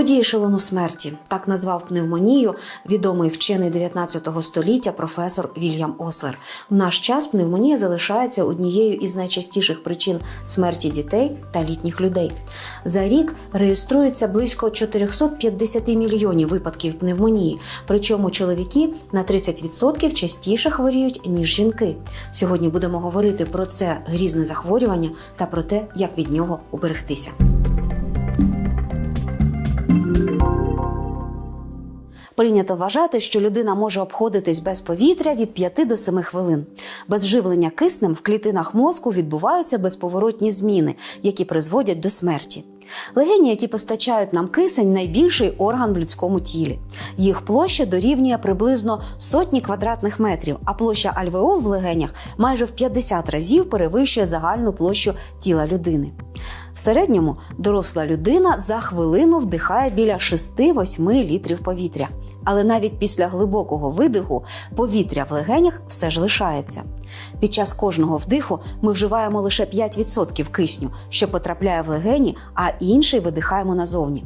Водій ешелону смерті так назвав пневмонію відомий вчений 19 століття професор Вільям Ослер. В наш час пневмонія залишається однією із найчастіших причин смерті дітей та літніх людей. За рік реєструється близько 450 мільйонів випадків пневмонії, причому чоловіки на 30% частіше хворіють ніж жінки. Сьогодні будемо говорити про це грізне захворювання та про те, як від нього уберегтися. Прийнято вважати, що людина може обходитись без повітря від 5 до 7 хвилин. Без живлення киснем в клітинах мозку відбуваються безповоротні зміни, які призводять до смерті. Легені, які постачають нам кисень, найбільший орган в людському тілі. Їх площа дорівнює приблизно сотні квадратних метрів, а площа альвеол в легенях майже в 50 разів перевищує загальну площу тіла людини. Середньому доросла людина за хвилину вдихає біля 6-8 літрів повітря. Але навіть після глибокого видиху повітря в легенях все ж лишається. Під час кожного вдиху ми вживаємо лише 5% кисню, що потрапляє в легені, а інший видихаємо назовні.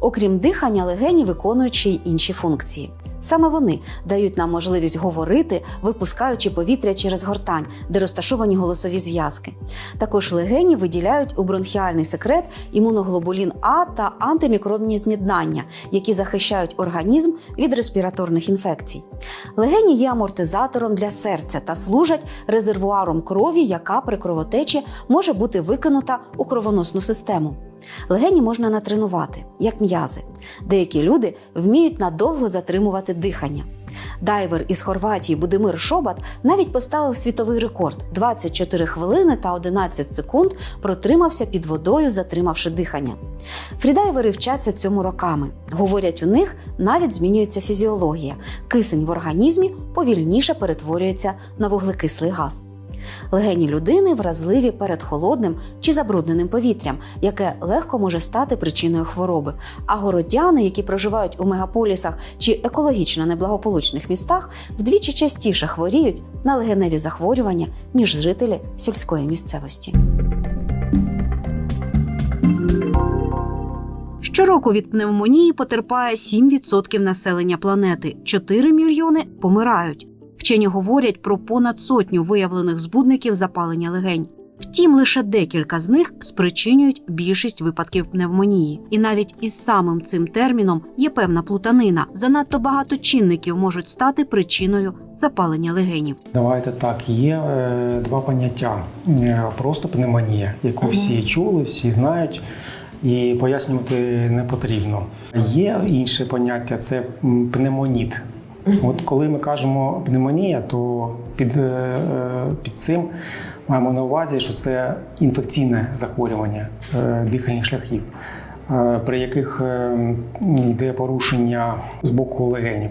Окрім дихання, легені виконують ще й інші функції. Саме вони дають нам можливість говорити, випускаючи повітря через гортань, де розташовані голосові зв'язки. Також легені виділяють у бронхіальний секрет імуноглобулін А та антимікробні зніднання, які захищають організм від респіраторних інфекцій. Легені є амортизатором для серця та служать резервуаром крові, яка при кровотечі може бути викинута у кровоносну систему. Легені можна натренувати, як м'язи. Деякі люди вміють надовго затримувати дихання. Дайвер із Хорватії Будимир Шобат навіть поставив світовий рекорд 24 хвилини та 11 секунд протримався під водою, затримавши дихання. Фрідайвери вчаться цьому роками. Говорять, у них навіть змінюється фізіологія. Кисень в організмі повільніше перетворюється на вуглекислий газ. Легені людини вразливі перед холодним чи забрудненим повітрям, яке легко може стати причиною хвороби. А городяни, які проживають у мегаполісах чи екологічно неблагополучних містах, вдвічі частіше хворіють на легеневі захворювання, ніж жителі сільської місцевості. Щороку від пневмонії потерпає 7% населення планети, 4 мільйони помирають. Вчені говорять про понад сотню виявлених збудників запалення легень. Втім, лише декілька з них спричинюють більшість випадків пневмонії, і навіть із самим цим терміном є певна плутанина. Занадто багато чинників можуть стати причиною запалення легенів. Давайте так, є е, два поняття: Е, просто пневмонія, яку всі чули, всі знають. І пояснювати не потрібно. Є інше поняття це пневмоніт. От коли ми кажемо пневмонія, то під, е, е, під цим маємо на увазі, що це інфекційне захворювання е, дихальних шляхів, при яких е, йде порушення з боку легенів.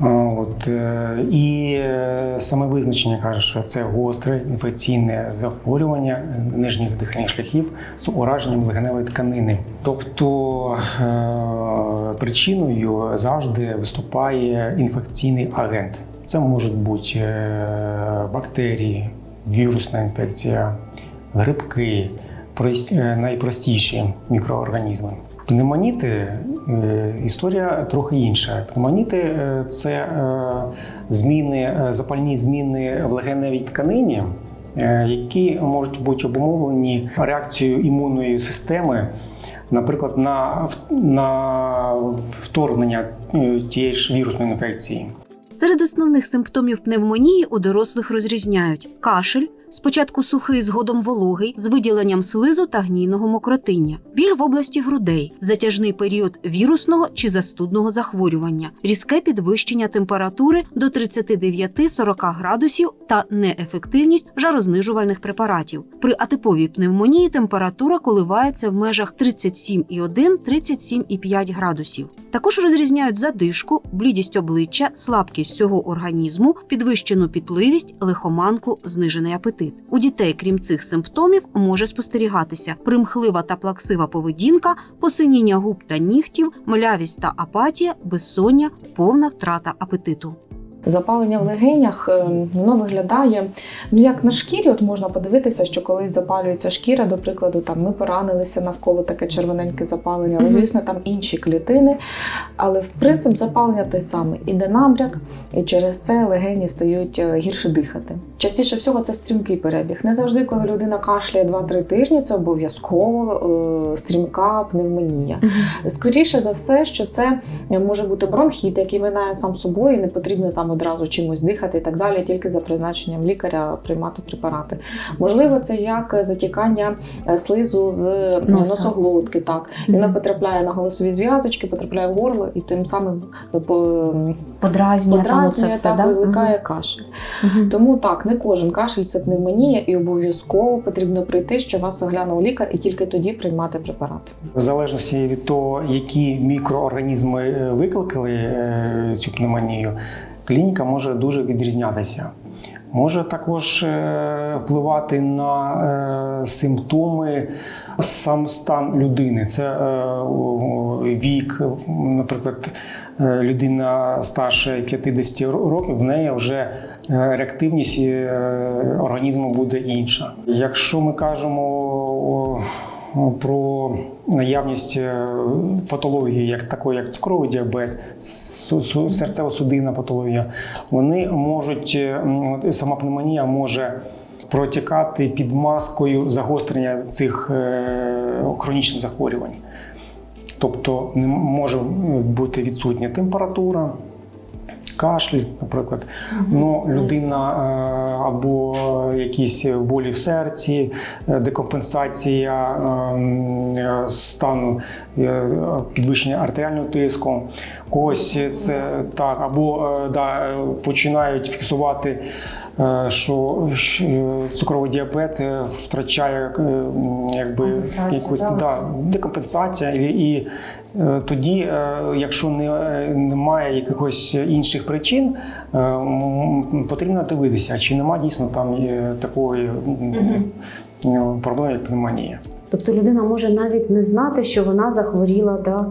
От, е, і е, саме визначення каже, що це гостре інфекційне захворювання нижніх дихальних шляхів з ураженням легеневої тканини. Тобто е, причиною завжди виступає інфекційний агент. Це можуть бути бактерії, вірусна інфекція, грибки, прос- найпростіші мікроорганізми. Пневмоніти е, історія трохи інша. Пневмоніти е, це е, зміни, запальні зміни в легеневій тканині, які можуть бути обумовлені реакцією імунної системи, наприклад, на, на вторгнення тієї ж вірусної інфекції. Серед основних симптомів пневмонії у дорослих розрізняють кашель, спочатку сухий, згодом вологий, з виділенням слизу та гнійного мокротиння, біль в області грудей, затяжний період вірусного чи застудного захворювання, різке підвищення температури до 39-40 градусів та неефективність жарознижувальних препаратів. При атиповій пневмонії температура коливається в межах 37,1-37,5 градусів. Також розрізняють задишку, блідість обличчя, слабкість всього організму, підвищену пітливість, лихоманку, знижений апетит. У дітей, крім цих симптомів, може спостерігатися примхлива та плаксива поведінка, посиніння губ та нігтів, млявість та апатія, безсоння, повна втрата апетиту. Запалення в легенях е, воно виглядає ну як на шкірі. От можна подивитися, що колись запалюється шкіра, до прикладу, там ми поранилися навколо таке червоненьке запалення, але звісно там інші клітини. Але в принцип запалення той самий іде набряк, і через це легені стають е, гірше дихати. Частіше всього це стрімкий перебіг. Не завжди, коли людина кашляє 2-3 тижні, це обов'язково е, стрімка пневмонія. Скоріше за все, що це може бути бронхіт, який минає сам собою, і не потрібно там одразу чимось дихати і так далі, тільки за призначенням лікаря приймати препарати. Можливо, це як затікання е, слизу з е, Носа. носоглотки, так і вона потрапляє на голосові зв'язочки, потрапляє в горло і тим самим е, Подразнює подразнює все, та да? викликає кашель. Мгм. Тому так, не кожен кашель це пневмонія, і обов'язково потрібно прийти, що вас оглянув лікар, і тільки тоді приймати препарати. В залежності від того, які мікроорганізми викликали цю пневмонію, клініка може дуже відрізнятися. Може також е, впливати на е, симптоми, сам стан людини. Це е, вік, наприклад, людина старше 50 років, в неї вже реактивність організму буде інша. Якщо ми кажемо про наявність е, патології, як такої, як цукровий діабет, су- су- серцево-судинна патологія, вони можуть е, сама пневмонія може протікати під маскою загострення цих е, хронічних захворювань. Тобто не може бути відсутня температура, кашль, наприклад. Ну, людина е, або якісь болі в серці, е, декомпенсація е, стану підвищення артеріального тиску. Когось це так, або да, починають фіксувати. Е, Що е, цукровий діабет е, втрачає якби якусь да. да, декомпенсація, і, і тоді, якщо не, немає якихось інших причин, потрібно дивитися, чи немає дійсно там такої проблеми, як пневмонія. Тобто людина може навіть не знати, що вона захворіла, да?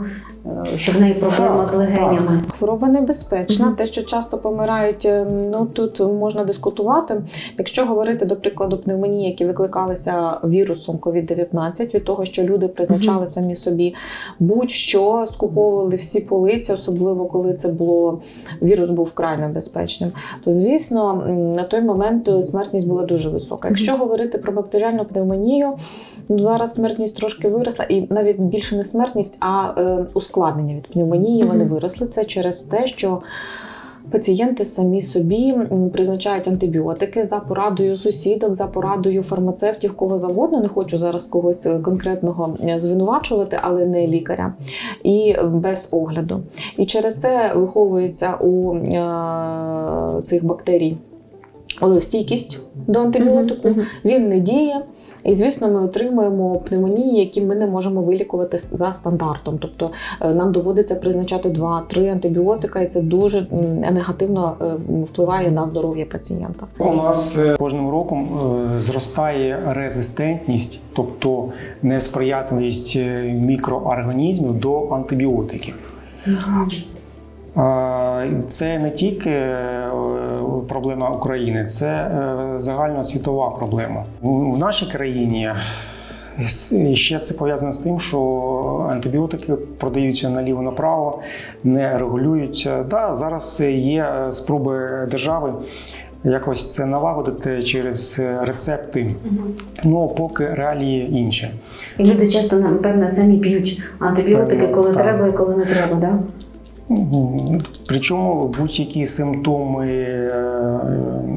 е, що в неї проблема Так, з легенями. Хвороба небезпечна, Мгм. те, що часто помирають, е, ну тут можна дискутувати. Якщо говорити до прикладу пневмонії, які викликалися вірусом COVID-19, від того, що люди призначали самі собі будь-що скуповували всі полиці, особливо коли це було вірус був вкрай небезпечним, то звісно на той момент смертність була дуже висока. Якщо говорити про бактеріальну пневмонію, ну зараз смертність трошки виросла, і навіть більше не смертність, а е, ускладнення від пневмонії вони виросли. Це через те, що Пацієнти самі собі призначають антибіотики за порадою сусідок, за порадою фармацевтів, кого завгодно. Не хочу зараз когось е, конкретного е, звинувачувати, але не лікаря і без огляду. І через це виховується у е, цих бактерій е, стійкість до антибіотику. Мгм. Він не діє. І звісно, ми отримуємо пневмонії, які ми не можемо вилікувати за стандартом. Тобто е, нам доводиться призначати 2-3 антибіотика, і це дуже негативно е, впливає на здоров'я пацієнта. У нас е, кожним роком е, зростає резистентність, тобто несприятливість е, мікроорганізмів до антибіотиків. Це не тільки е, проблема України, це е, загальна світова проблема. В нашій країні с- ще це пов'язано з тим, що антибіотики продаються наліво-направо, не регулюються. Да, зараз є спроби держави якось це налагодити через рецепти. Ну поки реалії інші. І люди часто, напевне, самі п'ють антибіотики, коли так. треба і коли не треба. Да? Причому будь-які симптоми е,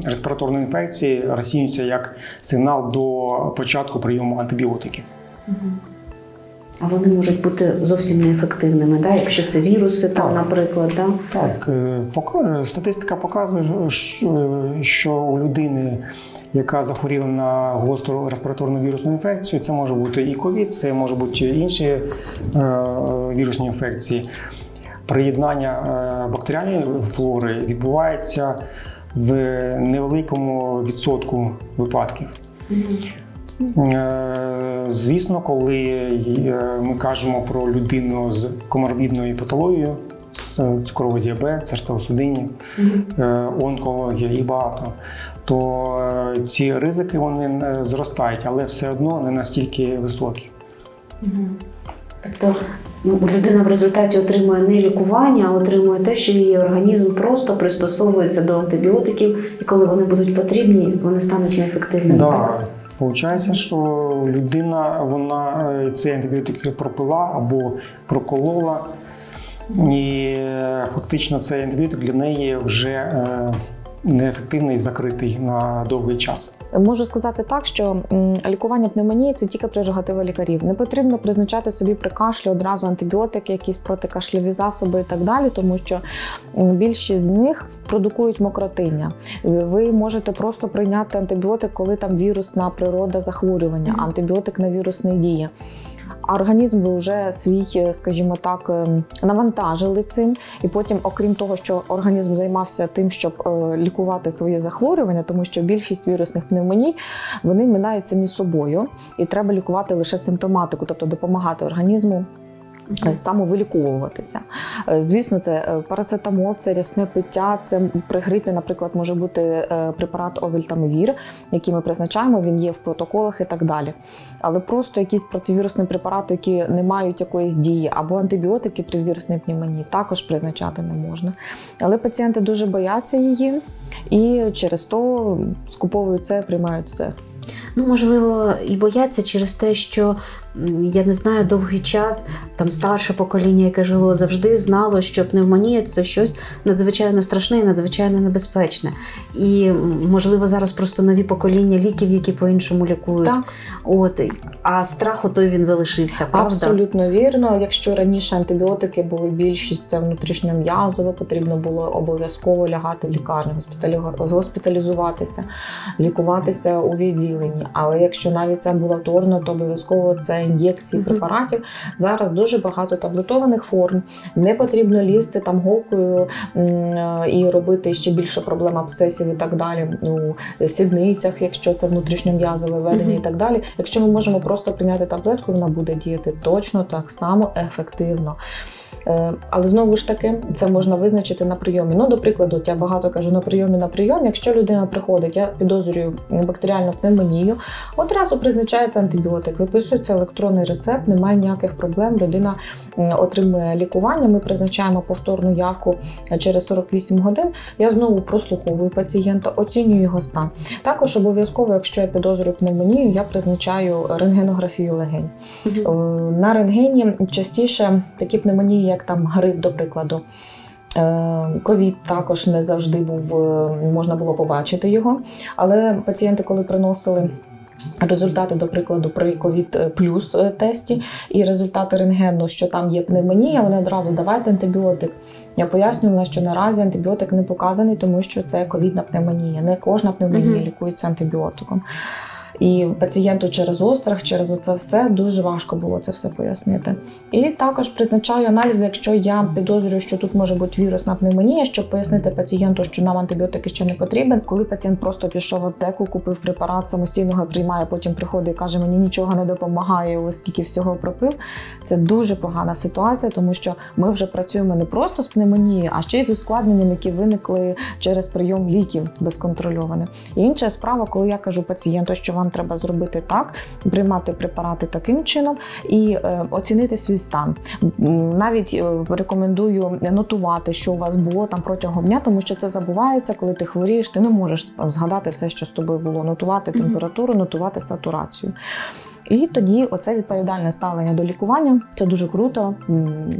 респіраторної інфекції розцінюються як сигнал до початку прийому антибіотиків. А вони можуть бути зовсім неефективними, да? якщо це віруси, там, Так. наприклад. Да? Так, е, статистика показує, що- у людини, яка захворіла на гостру респіраторну вірусну інфекцію, це може бути і ковід, це може бути інші е, вірусні інфекції. Приєднання е, бактеріальної флори відбувається в невеликому відсотку випадків. Е, Звісно, коли е, ми кажемо про людину з коморбідною патологією с- цукровий діабет, серцево-судинні, онкологія і багато. То ці ризики вони зростають, але все одно не настільки високі. Тобто людина в результаті отримує не лікування, а отримує те, що її організм просто пристосовується до антибіотиків, і коли вони будуть потрібні, вони стануть неефективними. Да. Так? Получається, що людина вона е, ці антибіотики пропила або проколола, і е, фактично цей антибіотик для неї вже е, неефективний, закритий на довгий час. Можу сказати так, що лікування пневмонії це тільки прерогатива лікарів. Не потрібно призначати собі при кашлі одразу антибіотики, якісь протикашльові засоби і так далі, тому що більшість з них продукують мокротиння. Ви можете просто прийняти антибіотик, коли там вірусна природа захворювання, антибіотик на вірус не діє. А організм ви вже свій, е, скажімо так, ем, навантажили цим, і потім, окрім того, що організм займався тим, щоб е, лікувати своє захворювання, тому що більшість вірусних пневмоній вони минаються між собою, і треба лікувати лише симптоматику, тобто допомагати організму е, самовиліковуватися. Е, Звісно, це е, парацетамол, це рясне пиття. Це при грипі, наприклад, може бути е, препарат озельтамивір, який ми призначаємо. Він є в протоколах і так далі. Але просто якісь противірусні препарати, які не мають якоїсь дії, або антибіотики при вірусній пневмонії, також призначати не можна. Але пацієнти дуже бояться її і через то скуповують це, приймають все. Ну, можливо, і бояться через те, що я не знаю, довгий час там старше покоління, яке жило, завжди знало, що пневмонія це щось надзвичайно страшне і надзвичайно небезпечне. І можливо, зараз просто нові покоління ліків, які по-іншому лікують. Так. От а страх той він залишився, правда? Абсолютно вірно. Якщо раніше антибіотики були більшість, це внутрішньом'язово, потрібно було обов'язково лягати в лікарню, госпіталі- госпіталізуватися, лікуватися у відділенні. Але якщо навіть це амбулаторно, то обов'язково це ін'єкції препаратів. Зараз дуже багато таблетованих форм. Не потрібно лізти там голкою і робити ще більше проблем абсцесів і так далі у сідницях, якщо це внутрішньом'язове ведення і так далі. Якщо ми можемо просто прийняти таблетку, вона буде діяти точно так само ефективно. Е, Але знову ж таки, це можна визначити на прийомі. Ну, до прикладу, я багато кажу на прийомі на прийом. Якщо людина приходить, я підозрюю бактеріальну пневмонію, одразу призначається антибіотик, виписується електронний рецепт, немає ніяких проблем. Людина отримує лікування. Ми призначаємо повторну явку через 48 годин. Я знову прослуховую пацієнта, оцінюю його стан. Також обов'язково, якщо я підозрюю пневмонію, я призначаю рентгенографію легень. Е, На рентгені частіше такі пневмонії, як там грип, до прикладу. Е, Ковід також не завжди був, е, можна було побачити його. Але пацієнти, коли приносили результати, до прикладу, при ковід плюс е, тесті і результати рентгену, що там є пневмонія, вони одразу давайте антибіотик. Я пояснювала, що наразі антибіотик не показаний, тому що це ковідна пневмонія. Не кожна пневмонія лікується антибіотиком. І пацієнту через острах, через оце все дуже важко було це все пояснити. І також призначаю аналізи, якщо я підозрюю, що тут може бути вірусна пневмонія, щоб пояснити пацієнту, що нам антибіотики ще не потрібен. Коли пацієнт просто пішов в аптеку, купив препарат, самостійно його приймає, потім приходить і каже, мені нічого не допомагає, ось скільки всього пропив. Це дуже погана ситуація, тому що ми вже працюємо не просто з пневмонією, а ще й з ускладненням, які виникли через прийом ліків безконтрольованих. Інша справа, коли я кажу пацієнту, що вам треба зробити так, приймати препарати таким чином і е, оцінити свій стан. Навіть е, рекомендую нотувати, що у вас було там протягом дня, тому що це забувається, коли ти хворієш, ти не можеш згадати все, що з тобою було. Нотувати температуру, нотувати сатурацію. І тоді оце відповідальне ставлення до лікування. Це дуже круто.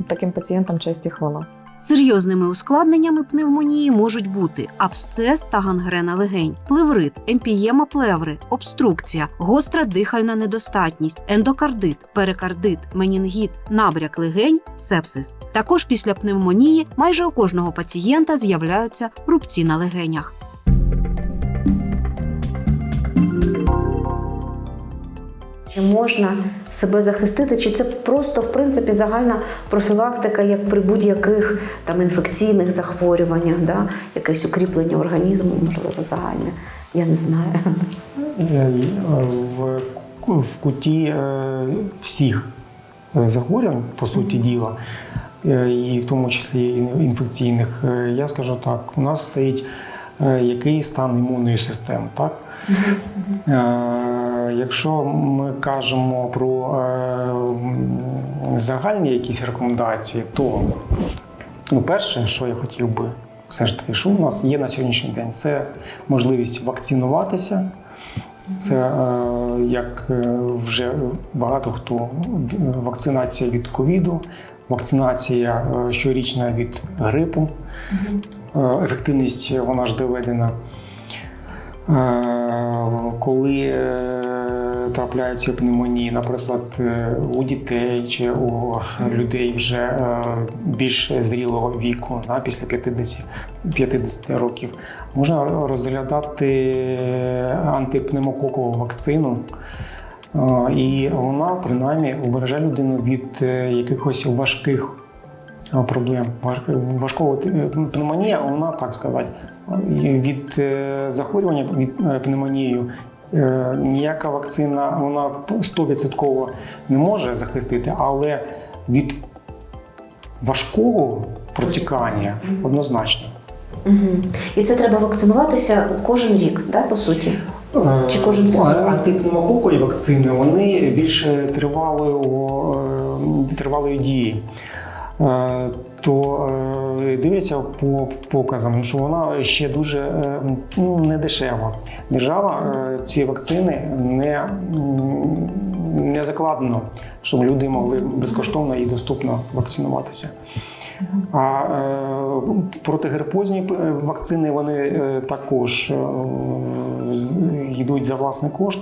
Таким пацієнтам честь і хвала. Серйозними ускладненнями пневмонії можуть бути абсцес та гангрена легень, плеврит, емпієма плеври, обструкція, гостра дихальна недостатність, ендокардит, перикардит, менінгіт, набряк легень, сепсис. Також після пневмонії майже у кожного пацієнта з'являються рубці на легенях. Чи можна себе захистити, чи це просто в принципі загальна профілактика, як при будь-яких там інфекційних захворюваннях, да? якесь укріплення організму, можливо, загальне. Я не знаю. Е, В, в куті е, всіх е, захворювань, по суті діла, е, і в тому числі інфекційних, е, я скажу так: у нас стоїть е, який стан імунної системи, так? Якщо ми кажемо про е, загальні якісь рекомендації, то ну, перше, що я хотів би все ж таки, що у нас є на сьогоднішній день, це можливість вакцинуватися. Це е, як е, вже багато хто вакцинація від ковіду, вакцинація щорічна від грипу. Ефективність вона ж доведена. Коли трапляються пневмонії, наприклад, е, у дітей чи у людей вже е, більш зрілого віку, да, після 50, 50 років, можна розглядати антипневмококову вакцину. Е, І вона принаймні убереже людину від е, якихось важких е, проблем. Важ- Важкого е, пневмонія, вона так сказати, від е, захворювання від е, пневмонією. Е, Ніяка вакцина вона 100% не може захистити, але від важкого протікання однозначно. Угу. І це треба вакцинуватися кожен рік, да, по суті. Чи кожен Е, сезон? Антипневмококові вакцини вони більше тривалої, е, тривалої дії. Е, То е, дивляться по показам, що вона ще дуже е, ну, не дешева. Держава ці вакцини не, не закладено, щоб люди могли безкоштовно і доступно вакцинуватися. А протигерпозні вакцини вони також йдуть за власний кошт.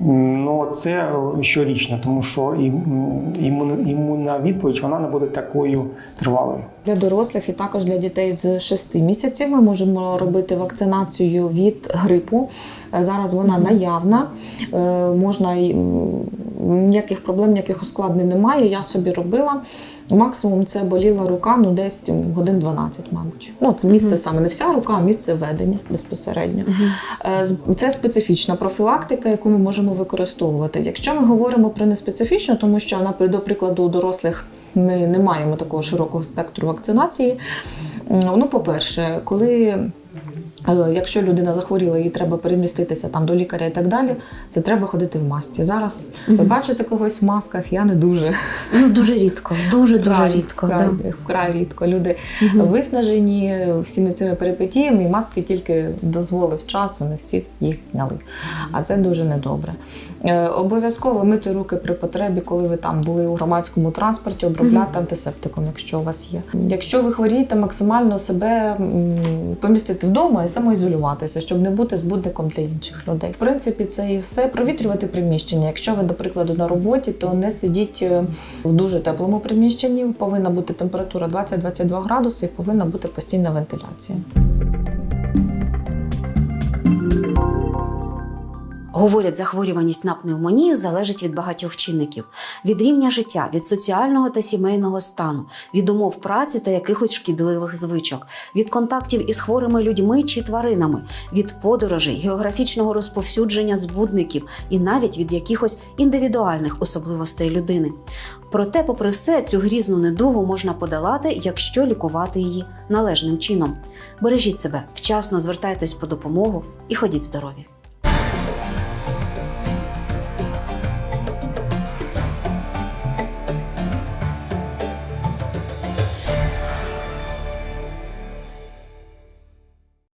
Ну це щорічно, тому що імунна відповідь вона не буде такою тривалою. Для дорослих і також для дітей з 6 місяців ми можемо робити вакцинацію від грипу. Е, Зараз вона наявна. Е, Можна ніяких проблем, ніяких ускладнень немає. Я собі робила. Максимум це боліла рука, ну десь годин 12, мабуть. Ну, це місце саме не вся рука, а місце ведення безпосередньо. З- Це специфічна профілактика, яку ми можемо використовувати. Якщо ми говоримо про неспецифічну, тому що, наприклад, до прикладу, у дорослих ми не маємо такого широкого спектру вакцинації. Ну, по-перше, коли якщо людина захворіла, їй треба переміститися там до лікаря і так далі, це треба ходити в масці. Зараз ви бачите когось в масках, я не дуже. Ну, дуже рідко, дуже дуже Вкрай, рідко. Вкрай, Да. вкрай рідко. Люди виснажені всіми цими перипетіями, і маски тільки дозволив час, вони всі їх зняли. А це дуже недобре. Е, обов'язково мити руки при потребі, коли ви там були у громадському транспорті, обробляти антисептиком, якщо у вас є. Якщо ви хворієте, максимально себе помістити вдома і самоізолюватися, щоб не бути збудником для інших людей. В принципі, це і все. Провітрювати приміщення. Якщо ви, до прикладу, на роботі, то не сидіть е, в дуже теплому приміщенні. Повинна бути температура 20-22 градуси і повинна бути постійна вентиляція. Говорять, захворюваність на пневмонію залежить від багатьох чинників: від рівня життя, від соціального та сімейного стану, від умов праці та якихось шкідливих звичок, від контактів із хворими людьми чи тваринами, від подорожей, географічного розповсюдження збудників і навіть від якихось індивідуальних особливостей людини. Проте, попри все, цю грізну недугу можна подолати, якщо лікувати її належним чином. Бережіть себе, вчасно звертайтесь по допомогу і ходіть здорові.